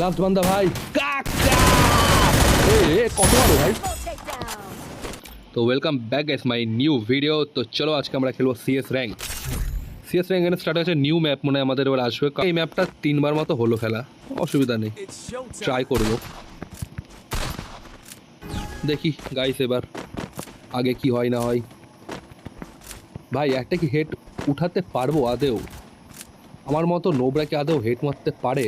Last বান্দা ভাই। কাকা! এ এ, কত ভালো ভাই? তো welcome back guys my new video তো চলো আজকে আমরা খেলব সিএস র্যাঙ্ক সিএস র্যাঙ্ক এখানে স্টার্ট হয়েছে নিউ ম্যাপ মনে আমাদের এবার আসবে। এই ম্যাপটা তিনবার মতো হলো খেলা অসুবিধা নেই। ট্রাই করব। দেখি গাইস এবার আগে কি হয় না হয়। ভাই একটা কি হেড উঠাতে পারব আদেও? আমার মতো নোবরা কি আদেও হেড মারতে পারে?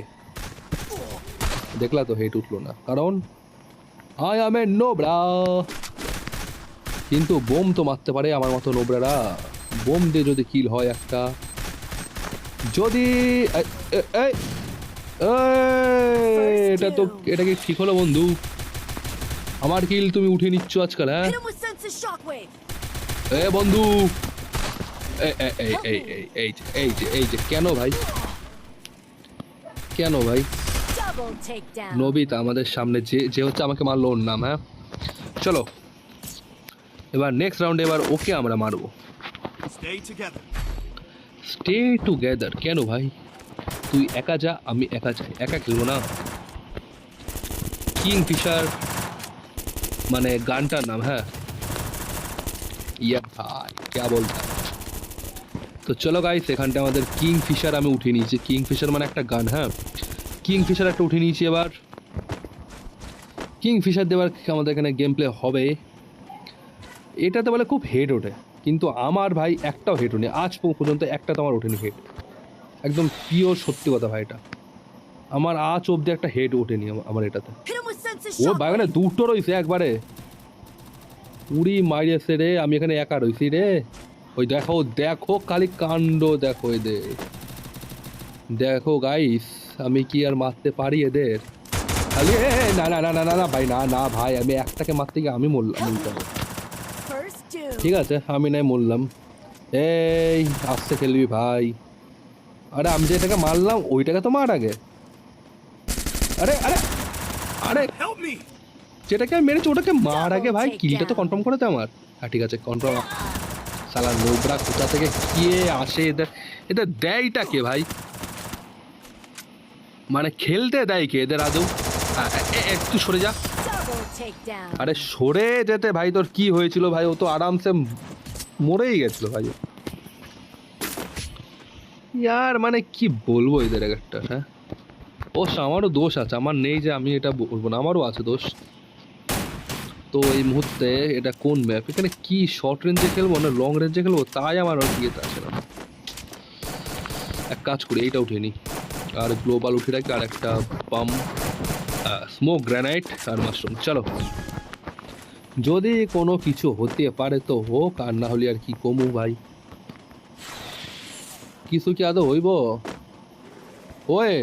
দেখলা তো হেট উঠল না। কারণ আই আম এ নোবরা কিন্তু বোম তো মারতে পারে আমার মতো নোবরারা বোম দিয়ে যদি কিল হয় একটা। যদি এটা তো এটা কি ঠিক হলো বন্ধু? আমার কিল তুমি উঠে নিচ্ছ আজকাল হ্যাঁ. এ বন্ধু! এই যে এই যে কেন ভাই? কেন ভাই. নবিতা আমাদের সামনে যে যে হচ্ছে আমাকে মারলো ওর নাম হ্যাঁ? চলো। এবার নেক্সট রাউন্ডে এবার ওকে আমরা মারবো. স্টে টুগেদার কেন ভাই? তুই একা যা আমি একা যাই। একা খেলব না? কিং ফিশার মানে গানটার নাম হ্যাঁ? ইয়া ভাই কে বলতা তো চলো গাইস এখানটা আমাদের কিং ফিশার আমি উঠিয়ে নিয়েছি। কিং ফিশার মানে একটা গান হ্যাঁ? কিং ফিশার একটা উঠে নিয়েছি এবার। কিং ফিশার দেওয়ার আমাদের এখানে গেম প্লে হবে এটাতে বলে খুব হেড ওঠে, কিন্তু আমার ভাই একটাও হেড ওঠেনি। আজ পর্যন্ত একটা তো আমার ওঠেনি হেড একদম পিওর সত্যি কথা ভাই এটা। আমার আজ অবধি একটা হেড ওঠেনি আমার এটাতে। ও ভাই মানে দুটো রয়েছে একবারে। উড়ি মারিয়েছে রে, আমি এখানে একা রয়েছি রে। ওই দেখো দেখো খালি কাণ্ড দেখো এদের। দেখো গাইস আমি কি আর মারতে পারি এদের? খালি না না না না না না ভাই না না ভাই আমি একটাকে মারতে গিয়ে আমি মরলাম. ঠিক আছে আমি নাই মরলাম। এই আসতে খেলবি ভাই। আরে আমি যেটাকে মারলাম ওইটাকে তো মার আগে। আরে আরে আরে যেটাকে আমি মেরেছি ওটাকে মার আগে ভাই কিলটা তো কনফার্ম করে দে আমার। হ্যাঁ ঠিক আছে কনফার্ম সালা নোবরা কোথা থেকে কে আসে এদের এদের দেয়টা কে ভাই? মানে খেলতে দেয় কে? এদের আদৌ? একটু সরে যা। আরে সরে যেতে ভাই তোর কি হয়েছিল ভাই? ও তো আরামসে মরেই গেছিল ভাই। ইয়ার মানে কি বলব এদের এক একটা হ্যাঁ? ও আমারও দোষ আছে। আমার নেই যে আমি এটা বলব না আমারও আছে দোষ। তো এই মুহূর্তে এটা কোন ম্যাপ? এখানে কি শর্ট রেঞ্জে খেলব না লং রেঞ্জে খেলব? তাই আমার আর ইয়েতে আসে না। এক কাজ করি এইটা উঠিয়ে নিই। আর গ্লোবাল উঠে রাখি আর একটা পাম্প স্মোক গ্রানাইট আর মাশরুম চলো। যদি কোনো কিছু হতে পারে তো হোক, আর না হলে আর কি কমু ভাই? কিছু কি আদৌ হইব? ওয়ে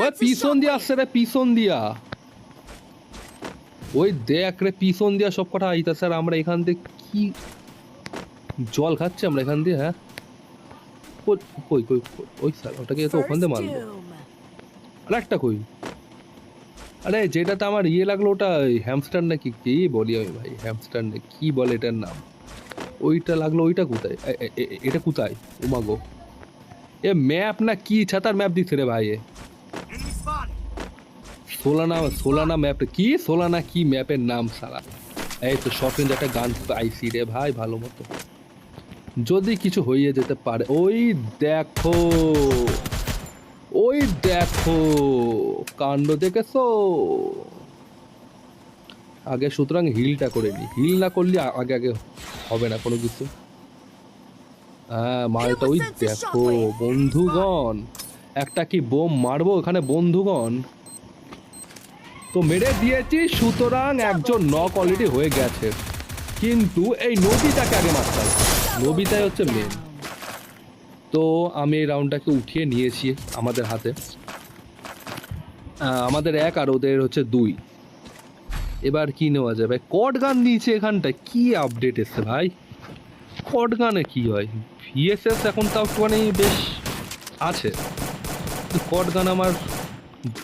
ওই পিছন দিয়া. আসছে রে, পিছন দিয়া। ওই দেখ রে, পিছন দিয়া সব কটা আইতাছে আর আমরা এখান থেকে কি জল খাচ্ছি আমরা এখান দিয়ে হ্যাঁ? কই কই ওই স্যার, ওটাকে তো ওখান First মারলো. আর একটা কই? আরে, যেটাতে আমার ইয়ে লাগল ওটা হ্যামস্টার নাকি কি বলি আমি ভাই হ্যামস্টার না কি বলে এটার নাম? ওইটা লাগল, ওইটা কোথায়? এটা কোথায়? উমাগো এ ম্যাপ না কি ছাতার ম্যাপ দিচ্ছে রে ভাই এ। সোলানা সোলানা ম্যাপ কি? সোলানা কি ম্যাপের নাম সারা এই তো রেঞ্জ একটা গান পাইছি রে ভাই, ভালো মতো। যদি কিছু হয়ে যেতে পারে ওই দেখো ওই দেখো কাণ্ড দেখেছ? আগে সুতরাং হিলটা করে নি। হিল না করলে আগে আগে হবে না কোনো কিছু। হ্যাঁ মালটা ওই দেখো বন্ধুগণ। একটা কি বোম মারবো এখানে বন্ধুগণ? তো মেরে দিয়েছি সুতরাং একজন নক অলরেডি হয়ে গেছে। কিন্তু এই নদীটাকে আগে মারতে হবে। নবিতাই হচ্ছে মেন তো আমি এই রাউন্ডটাকে উঠিয়ে নিয়েছি আমাদের হাতে। আমাদের এক আর ওদের হচ্ছে দুই। এবার কি নেওয়া যাবে কট গান দিয়েছে এখানটায়। কি আপডেট এসছে ভাই? কট গানে কি হয়? ভিএসএস এখন তাও একটুখানি বেশ আছে। কট গান আমার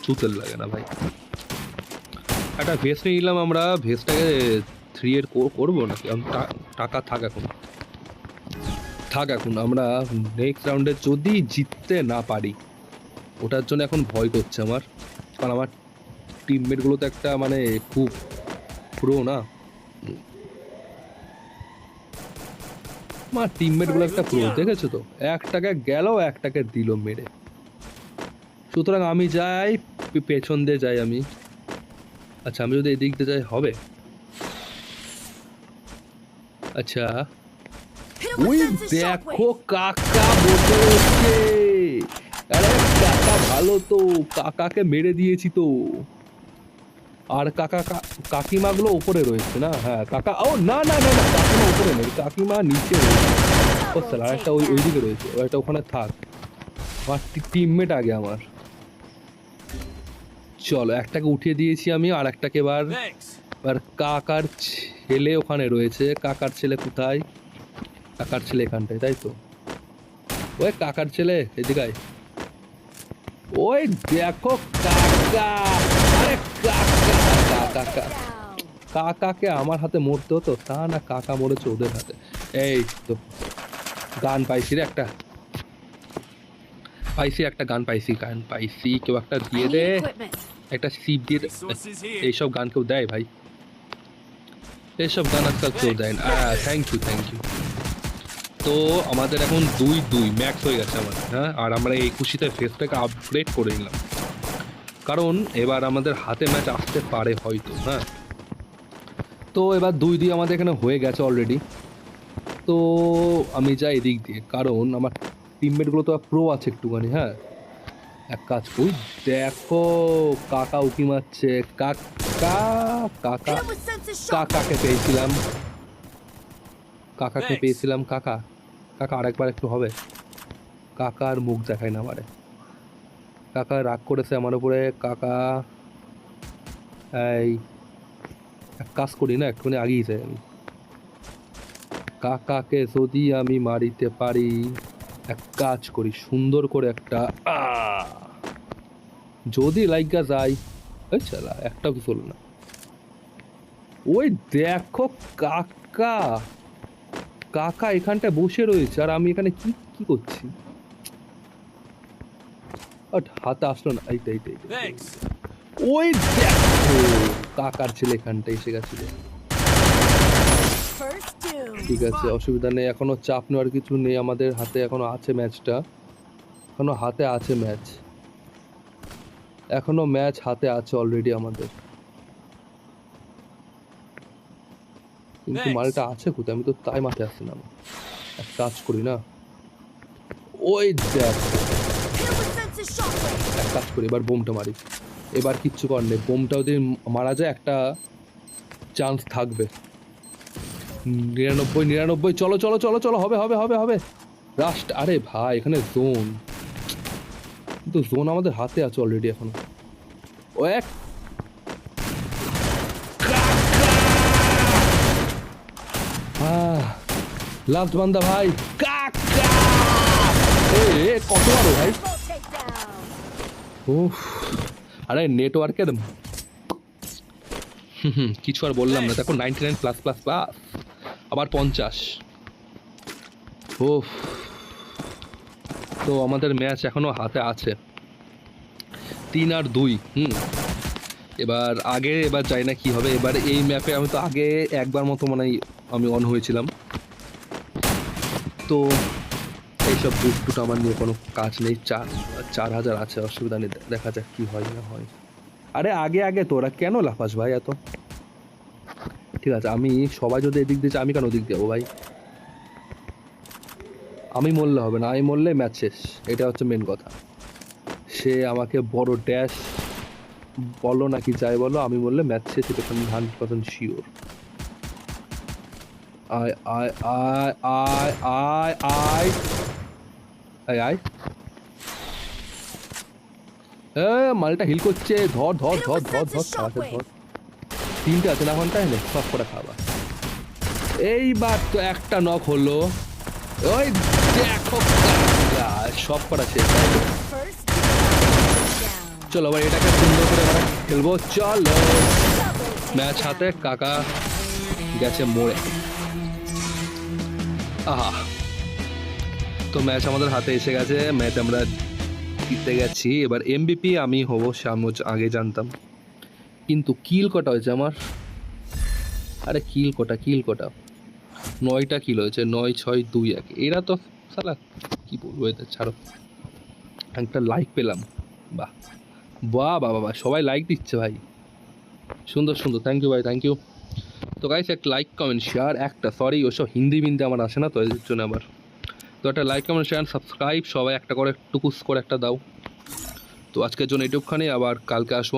জুতের লাগে না ভাই। একটা ভেস নিয়ে নিলাম আমরা। ভেসটাকে থ্রি এর করব নাকি? টাকা থাক এখন। থাক এখন, আমরা নেক্সট রাউন্ডে যদি জিততে না পারি, ওটার জন্য এখন ভয় করছে আমার। কারণ আমার টিমমেটগুলো তো একটা মানে খুব প্রো না। আমার টিমমেটগুলো একটা প্রো দেখেছ তো? একটাকে গেল, একটাকে দিল মেরে। সুতরাং আমি যাই, পেছন দিয়ে যাই আমি। আচ্ছা আমি যদি এদিক দিয়ে যাই, হবে। আচ্ছা। ওই দেখো. কাকা বসে রয়েছে আরে কাকা ভালো তো কাকাকে মেরে দিয়েছি তো। আর কাকা কাকিমাগুলো উপরে রয়েছে না? হ্যাঁ কাকা ও না না না না কাকিমা উপরে নেই কাকিমা নিচে রয়েছে। Double স্যার ওই ওইদিকে রয়েছে একটা ওখানে থাক। আমার টিমমেট আগে আমার। চলো একটাকে উঠিয়ে দিয়েছি আমি আর একটাকে এবার এবার কাকার ছেলে ওখানে রয়েছে। কাকার ছেলে কোথায়? কাকার ছেলে এখানটায়, তাই তো? ওই কাকার ছেলে, এদিকে ওই দেখো কাকাকে আমার হাতে মরতে হতো, তা না কাকা মরেছে ওদের হাতে। এই তো, গান পাইছি রে একটা। পাইছি একটা গান পাইছি গান পাইছি, কেউ একটা দিয়ে দে। একটা সিপ দিয়ে. এইসব গান কেউ দেয় ভাই। এইসব গান আজকাল কেউ দেয় না। থ্যাংক ইউ থ্যাংক ইউ তো আমাদের এখন দুই দুই ম্যাক্স হয়ে গেছে আমার হ্যাঁ? আর আমরা এই খুশিতে ফেসটাকে আপগ্রেড করে নিলাম। কারণ এবার আমাদের হাতে ম্যাচ আসতে পারে হয়তো হ্যাঁ? তো এবার দুই দুই আমাদের এখানে হয়ে গেছে অলরেডি তো আমি যাই এদিক দিয়ে কারণ আমার টিমমেটগুলো তো প্রো আছে একটুখানি হ্যাঁ? এক কাজ করি দেখো কাকা উকি মারছে কাকা কাকা. কাকাকে পেয়েছিলাম। কাকাকে পেয়েছিলাম কাকা। কাকা আরেকবার একটু হবে। কাকার মুখ দেখায় না আমারে। কাকা রাগ করেছে আমার উপরে। কাকা, এই, এক কাজ করি না, একটুখানি আগিয়ে যাই আমি। কাকাকে যদি আমি মারিতে পারি, এক কাজ করি, সুন্দর করে একটা! যদি লাইগা যাই ওই একটাও কিছু হলো না। ওই দেখো কাকা। কাকা এখানটায় বসে রয়েছে, আর আমি এখানে কি কি করছি? হাতে আসলো না এইটা এইটা। ওই কাকার ছেলে এখানটা এসে গেছিল ঠিক আছে, অসুবিধা নেই, এখনও চাপ নেওয়ার কিছু নেই, আমাদের হাতে এখনও আছে ম্যাচটা। এখনও হাতে আছে ম্যাচ। এখনও ম্যাচ হাতে আছে অলরেডি আমাদের। কিন্তু মালটা আছে কোথায়? আমি তো তাই মাথায় আসছে না এক কাজ করি না। ওই দেখ. এক কাজ করি এবার বোমটা মারি। এবার কিচ্ছু করার নেই। বোমটা যদি মারা যায় একটা চান্স থাকবে। নিরানব্বই নিরানব্বই। চলো চলো চলো চলো। হবে হবে হবে হবে। রাস্ট আরে ভাই এখানে জোন কিন্তু জোন আমাদের হাতে আছে অলরেডি এখনও। ও এক লাস্ট বান্দা ভাই, কাকা! কত আরও ভাই? উফ, আরে নেটওয়ার্কের হুম কিছু আর বললাম না। দেখো ninety nine plus plus plus আবার পঞ্চাশ। উফ, তো আমাদের ম্যাচ এখনও হাতে আছে। তিন আর দুই, হুম। এবার আগে এবার যাই না কি হবে। এবার এই ম্যাপে আমি তো আগে একবার মতো মানে আমি অন হয়েছিলাম। তো এইসব বুট টুট আমার নিয়ে কোনো কাজ নেই। চার চার হাজার আছে, অসুবিধা নেই। দেখা যাক কি হয় না হয়। আরে আগে আগে তোরা কেন লাফাস ভাই এত? ঠিক আছে, আমি সবাই যদি এদিক দিয়ে আমি কেন ওদিক যাব ভাই? আমি মরলে হবে না, আমি মরলে ম্যাচ শেষ। এটা হচ্ছে মেন কথা। সে আমাকে বড় ড্যাশ বলো নাকি যাই বলো, আমি বললে ম্যাচ শেষ, এটা hundred percent sure I, I, I, I, I, I. Hey, I. এ মালটা হিল করছে। ধর ধর ধর ধর ধর খাওয়াতে ধর। তিনটে আছে না ঘণ্টা এনে সব করে খাওয়া। এইবার তো একটা নক হলো। ওই দেখো সব করা শেষ চলো ভাই এটাকে সুন্দর করে আমরা খেলব। চলো। ম্যাচ হাতে কাকা গেছে মোড়ে। আহা। তো ম্যাচ আমাদের হাতে এসে গেছে ম্যাচ আমরা জিতে গেছি। এবার এমবিপি আমি হব সে আমি হচ্ছে আগে জানতাম। কিন্তু কিল কটা হয়েছে আমার? আরে কিল কটা কিল কটা? নয়টা কিল হয়েছে, নয়, ছয়, দুই, এক। এরা তো সালা কি বলব এদের ছাড়ো। একটা লাইক পেলাম। বাহ। বাহ বাহ বাহ সবাই লাইক দিচ্ছে ভাই। সুন্দর সুন্দর। থ্যাংক ইউ ভাই থ্যাংক ইউ তো গাইস একটা লাইক কমেন্ট শেয়ার একটা সরি ওসব হিন্দি বিন্দি আমার আসে না, তো এর জন্য আবার। তো একটা লাইক কমেন্ট শেয়ার সাবস্ক্রাইব সবাই একটা করে টুকুস করে একটা দাও। তো আজকের জন্য এটুকখানি আবার কালকে আসব।